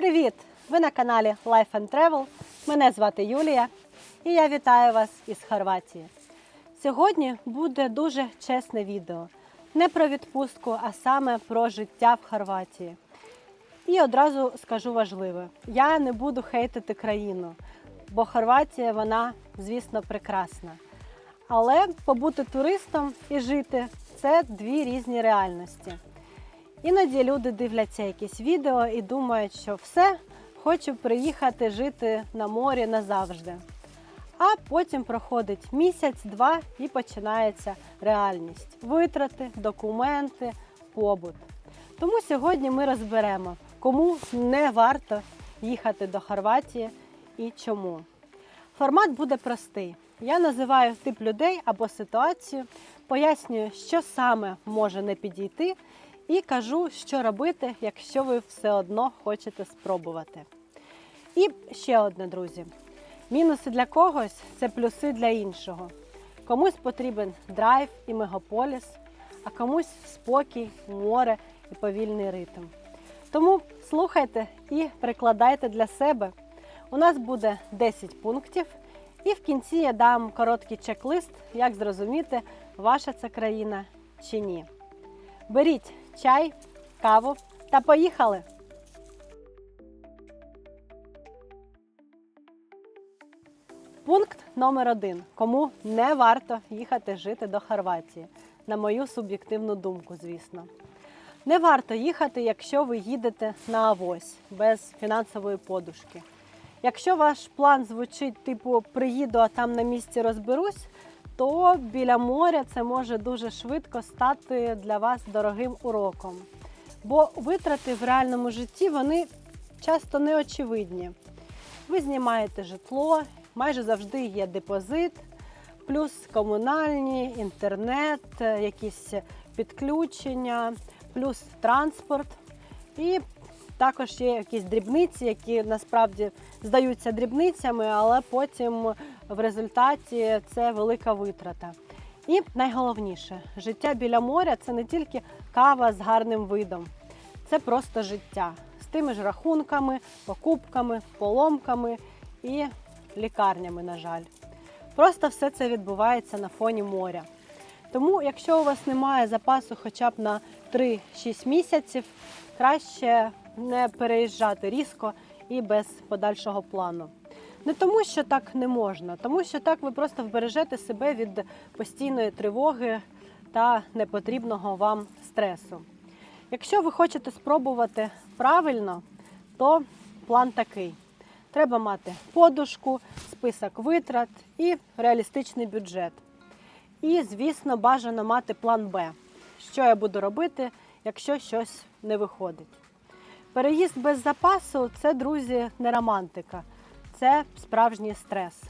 Привіт! Ви на каналі Life and Travel. Мене звати Юлія і я вітаю вас із Хорватії. Сьогодні буде дуже чесне відео. Не про відпустку, а саме про життя в Хорватії. І одразу скажу важливе: я не буду хейтити країну, бо Хорватія, вона, звісно, прекрасна. Але побути туристом і жити це дві різні реальності. Іноді люди дивляться якісь відео і думають, що все, хочу приїхати жити на морі назавжди. А потім проходить місяць-два і починається реальність: витрати, документи, побут. Тому сьогодні ми розберемо, кому не варто їхати до Хорватії і чому. Формат буде простий. Я називаю тип людей або ситуацію, пояснюю, що саме може не підійти, і кажу, що робити, якщо ви все одно хочете спробувати. І ще одне, друзі. Мінуси для когось це плюси для іншого. Комусь потрібен драйв і мегаполіс, а комусь спокій, море і повільний ритм. Тому слухайте і прикладайте для себе. У нас буде 10 пунктів, і в кінці я дам короткий чек-лист, як зрозуміти, ваша це країна чи ні. Беріть чай, каву та поїхали! Пункт номер один. Кому не варто їхати жити до Хорватії, на мою суб'єктивну думку, звісно. Не варто їхати, якщо ви їдете на авось без фінансової подушки. Якщо ваш план звучить типу приїду, а там на місці розберусь, то біля моря це може дуже швидко стати для вас дорогим уроком. Бо витрати в реальному житті вони часто неочевидні. Ви знімаєте житло, майже завжди є депозит, плюс комунальні, інтернет, якісь підключення, плюс транспорт. І також є якісь дрібниці, які насправді здаються дрібницями, але потім в результаті це велика витрата. І найголовніше, життя біля моря це не тільки кава з гарним видом, це просто життя з тими ж рахунками, покупками, поломками і лікарнями, на жаль. Просто все це відбувається на фоні моря. Тому, якщо у вас немає запасу хоча б на 3-6 місяців, краще не переїжджати різко і без подальшого плану. Не тому, що так не можна, тому що так ви просто вбережете себе від постійної тривоги та непотрібного вам стресу. Якщо ви хочете спробувати правильно, то план такий: треба мати подушку, список витрат і реалістичний бюджет. І, звісно, бажано мати план Б. Що я буду робити, якщо щось не виходить. Переїзд без запасу це, друзі, не романтика, це справжній стрес.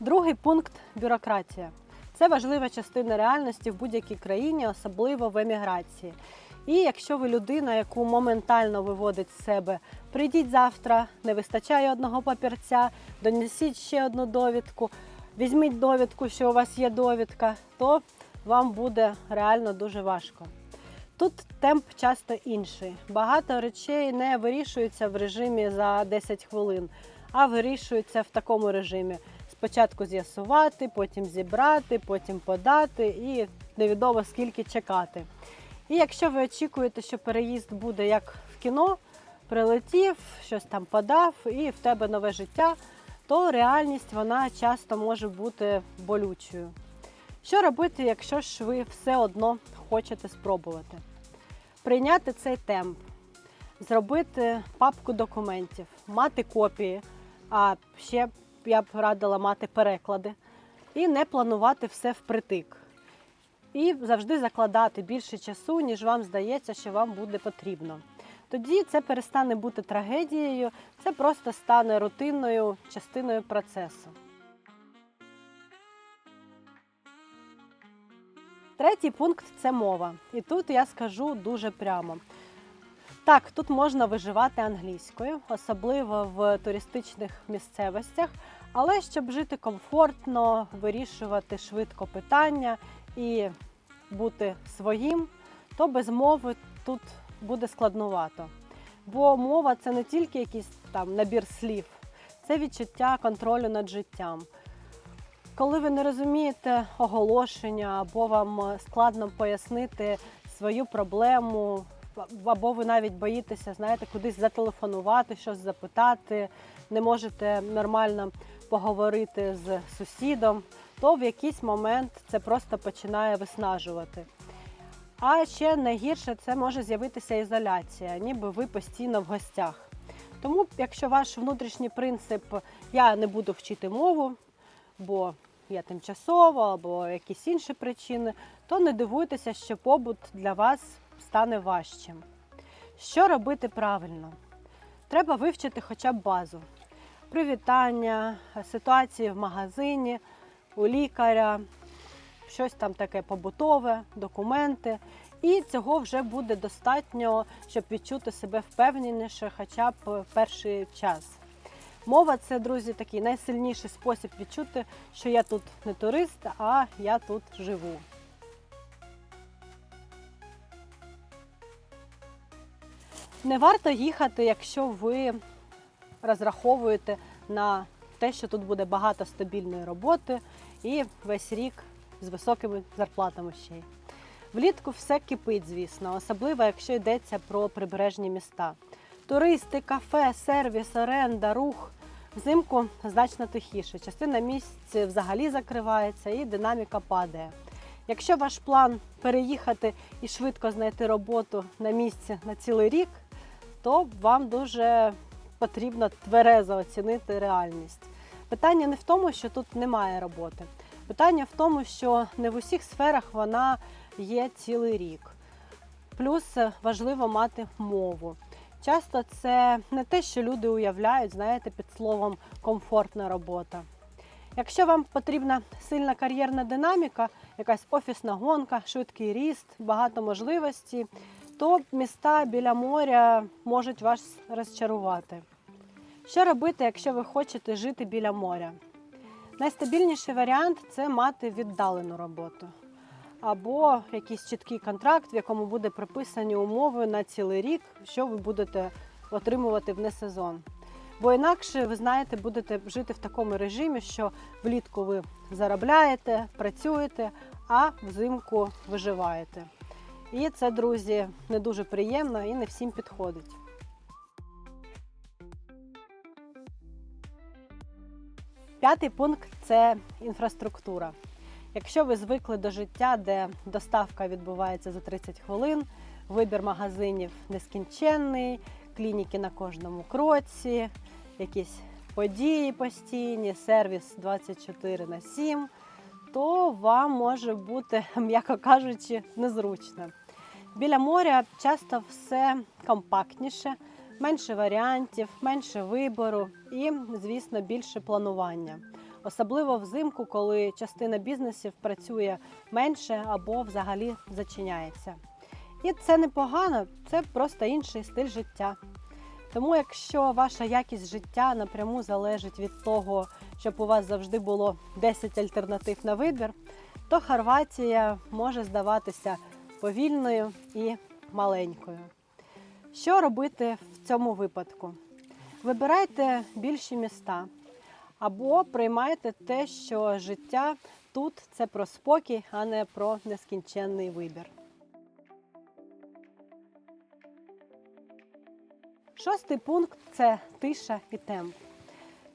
Другий пункт бюрократія. Це важлива частина реальності в будь-якій країні, особливо в еміграції. І якщо ви людина, яку моментально виводить з себе, прийдіть завтра, не вистачає одного папірця, донесіть ще одну довідку, візьміть довідку, що у вас є довідка, то вам буде реально дуже важко. Тут темп часто інший. Багато речей не вирішуються в режимі за 10 хвилин, а вирішуються в такому режимі. Спочатку з'ясувати, потім зібрати, потім подати і невідомо скільки чекати. І якщо ви очікуєте, що переїзд буде як в кіно, прилетів, щось там подав, і в тебе нове життя, то реальність вона часто може бути болючою. Що робити, якщо ж ви все одно хочете спробувати? Прийняти цей темп, зробити папку документів, мати копії, а ще я б радила мати переклади, і не планувати все впритик. І завжди закладати більше часу, ніж вам здається, що вам буде потрібно. Тоді це перестане бути трагедією, це просто стане рутинною частиною процесу. Третій пункт це мова. І тут я скажу дуже прямо. Так, тут можна виживати англійською, особливо в туристичних місцевостях, але щоб жити комфортно, вирішувати швидко питання і бути своїм, то без мови тут буде складнувато. Бо мова це не тільки якийсь там набір слів, це відчуття контролю над життям. Коли ви не розумієте оголошення, або вам е, складно пояснити свою проблему, або ви навіть боїтеся, знаєте, кудись зателефонувати, щось запитати, не можете нормально поговорити з сусідом, то в якийсь момент це просто починає виснажувати. А ще найгірше це може з'явитися ізоляція, ніби ви постійно в гостях. Тому, якщо ваш внутрішній принцип я не буду вчити мову, бо є тимчасово або якісь інші причини, то не дивуйтеся, що побут для вас стане важчим. Що робити правильно? Треба вивчити хоча б базу. Привітання, ситуації в магазині, у лікаря, щось там таке побутове, документи. І цього вже буде достатньо, щоб відчути себе впевненіше хоча б перший час. Мова це, друзі, такий найсильніший спосіб відчути, що я тут не турист, а я тут живу. Не варто їхати, якщо ви розраховуєте на те, що тут буде багато стабільної роботи і весь рік з високими зарплатами ще й. Влітку все кипить, звісно, особливо якщо йдеться про прибережні міста. Туристи, кафе, сервіс, оренда, рух. Взимку значно тихіше. Частина місць взагалі закривається і динаміка падає. Якщо ваш план переїхати і швидко знайти роботу на місці на цілий рік, то вам дуже потрібно тверезо оцінити реальність. Питання не в тому, що тут немає роботи. Питання в тому, що не в усіх сферах вона є цілий рік. Плюс важливо мати мову. Часто це не те, що люди уявляють, знаєте, під словом комфортна робота. Якщо вам потрібна сильна кар'єрна динаміка, якась офісна гонка, швидкий ріст, багато можливостей, то міста біля моря можуть вас розчарувати. Що робити, якщо ви хочете жити біля моря? Найстабільніший варіант це мати віддалену роботу або якийсь чіткий контракт, в якому буде прописані умови на цілий рік, що ви будете отримувати в несезон. Бо інакше, ви знаєте, будете жити в такому режимі, що влітку ви заробляєте, працюєте, а взимку виживаєте. І це, друзі, не дуже приємно і не всім підходить. П'ятий пункт це інфраструктура. Якщо ви звикли до життя, де доставка відбувається за 30 хвилин, вибір магазинів нескінченний, клініки на кожному кроці, якісь події постійні, сервіс 24 на 7, то вам може бути, м'яко кажучи, незручно. Біля моря часто все компактніше, менше варіантів, менше вибору і, звісно, більше планування. Особливо взимку, коли частина бізнесів працює менше або взагалі зачиняється. І це непогано, це просто інший стиль життя. Тому, якщо ваша якість життя напряму залежить від того, щоб у вас завжди було 10 альтернатив на вибір, то Хорватія може здаватися повільною і маленькою. Що робити в цьому випадку? Вибирайте більші міста або приймайте те, що життя тут це про спокій, а не про нескінченний вибір. Шостий пункт це тиша і темп.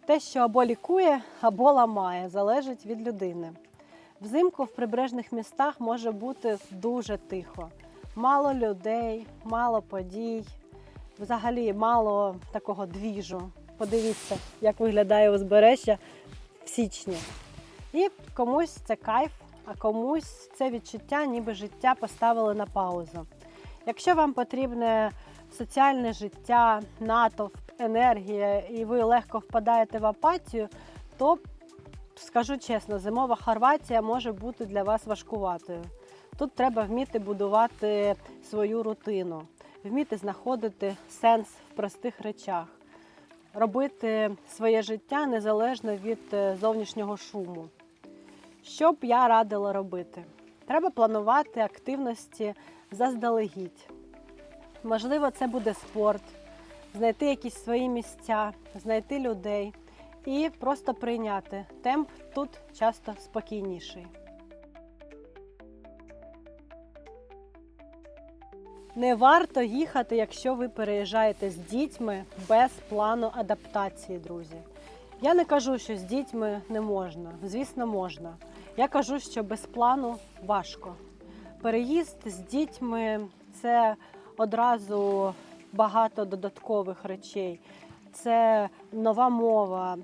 Те, що або лікує, або ламає, залежить від людини. Взимку в прибережних містах може бути дуже тихо. Мало людей, мало подій, взагалі мало такого двіжу. Подивіться, як виглядає узбережжя в січні. І комусь це кайф, а комусь це відчуття, ніби життя поставили на паузу. Якщо вам потрібне соціальне життя, натовп, енергія, і ви легко впадаєте в апатію, то скажу чесно, зимова Хорватія може бути для вас важкуватою. Тут треба вміти будувати свою рутину, вміти знаходити сенс в простих речах, робити своє життя незалежно від е, зовнішнього шуму. Що б я радила робити? Треба планувати активності заздалегідь. Можливо, це буде спорт, знайти якісь свої місця, знайти людей і просто прийняти. Темп тут часто спокійніший. Не варто їхати, якщо ви переїжджаєте з дітьми без плану адаптації, друзі. Я не кажу, що з дітьми не можна. Звісно, можна. Я кажу, що без плану важко. Переїзд з дітьми це одразу багато додаткових речей. Це нова мова.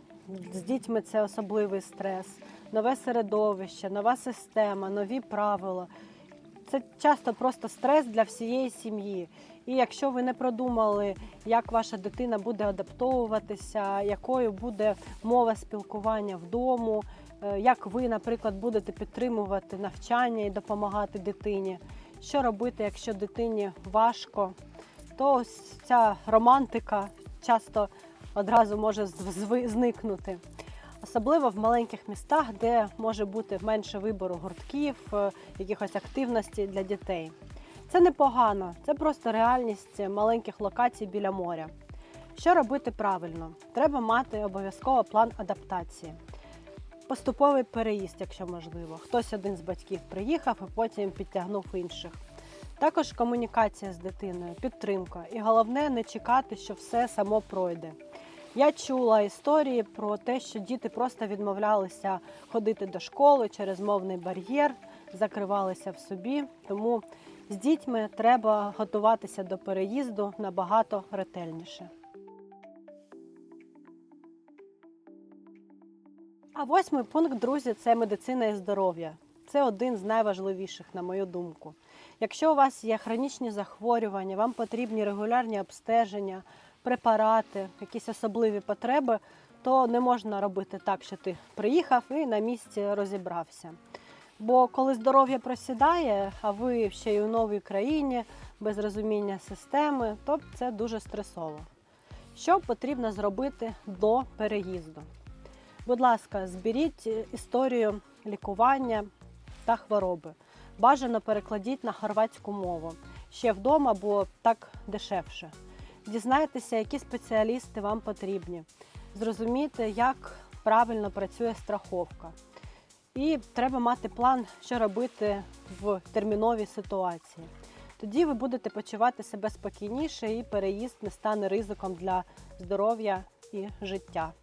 З дітьми це особливий стрес, нове середовище, нова система, нові правила. Це часто просто стрес для всієї сім'ї. І якщо ви не продумали, як ваша дитина буде адаптовуватися, якою буде мова спілкування вдома, е, як ви, наприклад, будете підтримувати навчання і допомагати дитині, що робити, якщо дитині важко, то ось ця романтика часто одразу може зникнути. Особливо в маленьких містах, де може бути менше вибору гуртків, е, якихось активностей для дітей. Це непогано, це просто реальність маленьких локацій біля моря. Що робити правильно? Треба мати обов'язково план адаптації. Поступовий переїзд, якщо можливо. Хтось один з батьків приїхав і потім підтягнув інших. Також комунікація з дитиною, підтримка. І головне не чекати, що все само пройде. Я чула історії про те, що діти просто відмовлялися ходити до школи через мовний бар'єр, закривалися в собі. Тому з дітьми треба готуватися до переїзду набагато ретельніше. А восьмий пункт, друзі, це медицина і здоров'я. Це один з найважливіших, на мою думку. Якщо у вас є хронічні захворювання, вам потрібні регулярні обстеження, препарати, якісь особливі потреби, то не можна робити так, що ти приїхав і на місці розібрався. Бо коли здоров'я просідає, а ви ще й у новій країні без розуміння системи, то це дуже стресово. Що потрібно зробити до переїзду? Будь ласка, зберіть історію лікування та хвороби. Бажано перекладіть на хорватську мову ще вдома, бо так дешевше. Дізнайтеся, які спеціалісти вам потрібні. Зрозуміти, як правильно працює страховка. І треба мати план, що робити в терміновій ситуації. Тоді ви будете почувати себе спокійніше і переїзд не стане ризиком для здоров'я і життя.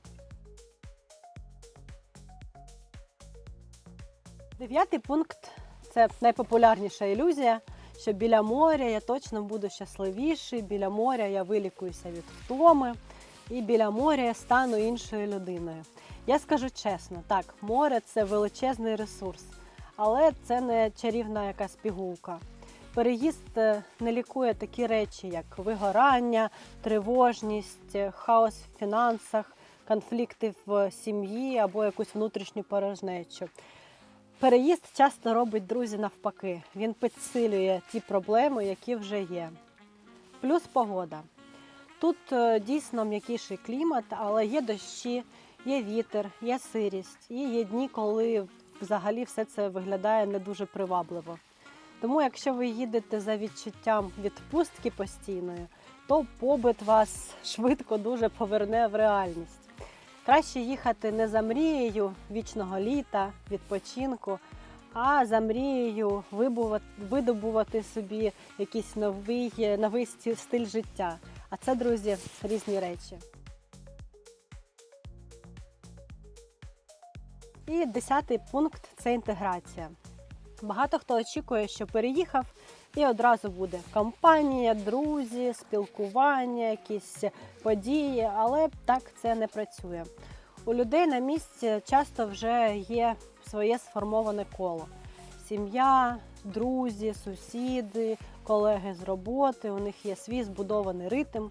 Дев'ятий пункт це найпопулярніша ілюзія, що біля моря я точно буду щасливіший, біля моря я вилікуюся від втоми, і біля моря я стану іншою людиною. Я скажу чесно, так, море це величезний ресурс, але це не чарівна якась пігулка. Переїзд е, не лікує такі речі, як вигорання, тривожність, е, хаос в фінансах, конфлікти в сім'ї або якусь внутрішню порожнечу. Переїзд часто робить друзі навпаки. Він підсилює ті проблеми, які вже є. Плюс погода. Тут е, дійсно м'якіший клімат, але є дощі, є вітер, є сирість, і є дні, коли взагалі все це виглядає не дуже привабливо. Тому, якщо ви їдете за відчуттям відпустки постійної, то побит вас швидко дуже поверне в реальність. Краще їхати не за мрією вічного літа, відпочинку, а за мрією видобувати собі якийсь новий, новий стиль життя. А це, друзі, різні речі. І десятий пункт це інтеграція. Багато хто очікує, що переїхав і одразу буде компанія, друзі, спілкування, якісь події, але так це не працює. У людей на місці часто вже є своє сформоване коло: сім'я, друзі, сусіди, колеги з роботи. У них є свій збудований ритм.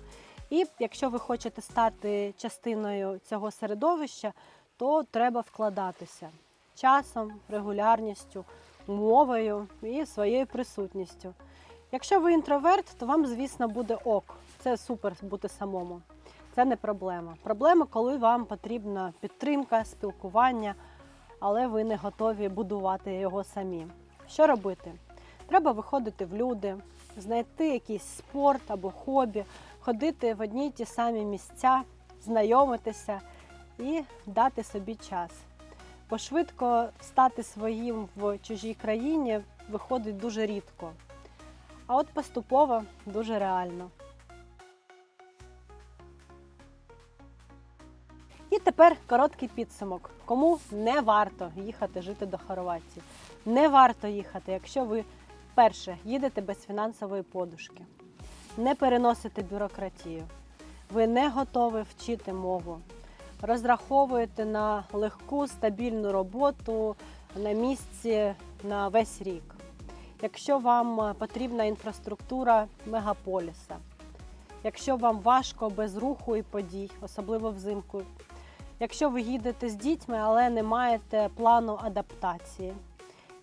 І якщо ви хочете стати частиною цього середовища, то треба вкладатися часом, регулярністю, мовою і своєю присутністю. Якщо ви інтроверт, то вам, звісно, буде ок. Це супер бути самому. Це не проблема. Проблема, коли вам потрібна підтримка, спілкування, але ви не готові будувати його самі. Що робити? Треба виходити в люди, знайти якийсь спорт або хобі, ходити в одні й ті самі місця, знайомитися і дати собі час. Бо швидко стати своїм в чужій країні виходить дуже рідко. А от поступово дуже реально. І тепер короткий підсумок. Кому не варто їхати жити до Хорватії? Не варто їхати, якщо ви перше їдете без фінансової подушки, не переносите бюрократію, ви не готові вчити мову, розраховуєте на легку стабільну роботу на місці на весь рік. Якщо вам е, потрібна інфраструктура мегаполіса, якщо вам важко без руху і подій, особливо взимку, якщо ви їдете з дітьми, але не маєте плану адаптації,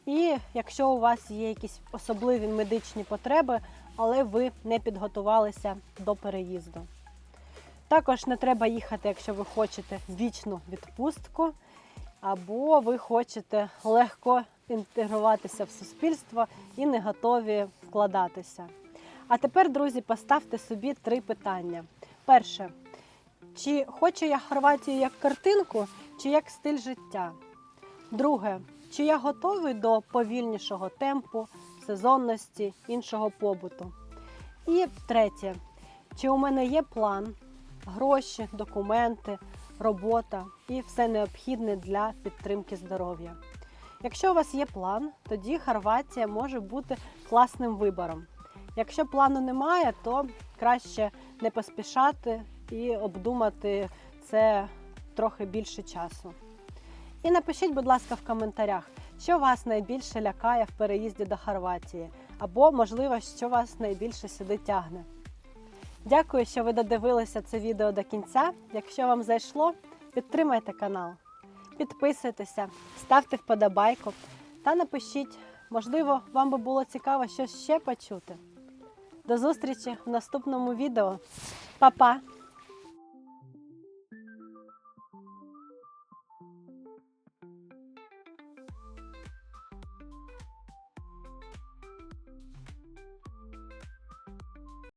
і якщо у вас є якісь особливі медичні потреби, але ви не підготувалися до переїзду. Також не треба їхати, якщо ви хочете вічну відпустку, або ви хочете легко інтегруватися в суспільство і не готові вкладатися. А тепер, друзі, поставте собі три питання. Перше, чи хочу я Хорватію як картинку, чи як стиль життя? Друге, чи я готовий до повільнішого темпу, сезонності, іншого побуту? І третє, чи у мене є план, гроші, документи, робота і все необхідне для підтримки здоров'я? Якщо у вас є план, тоді Хорватія може бути класним вибором. Якщо плану немає, то краще не поспішати і обдумати це трохи більше часу. І напишіть, будь ласка, в коментарях, що вас найбільше лякає в переїзді до Хорватії, або, можливо, що вас найбільше сюди тягне. Дякую, що ви додивилися це відео до кінця. Якщо вам зайшло, підтримайте канал, підписуйтеся, ставте вподобайку та напишіть, можливо, вам би було цікаво щось ще почути. До зустрічі в наступному відео. Па-па!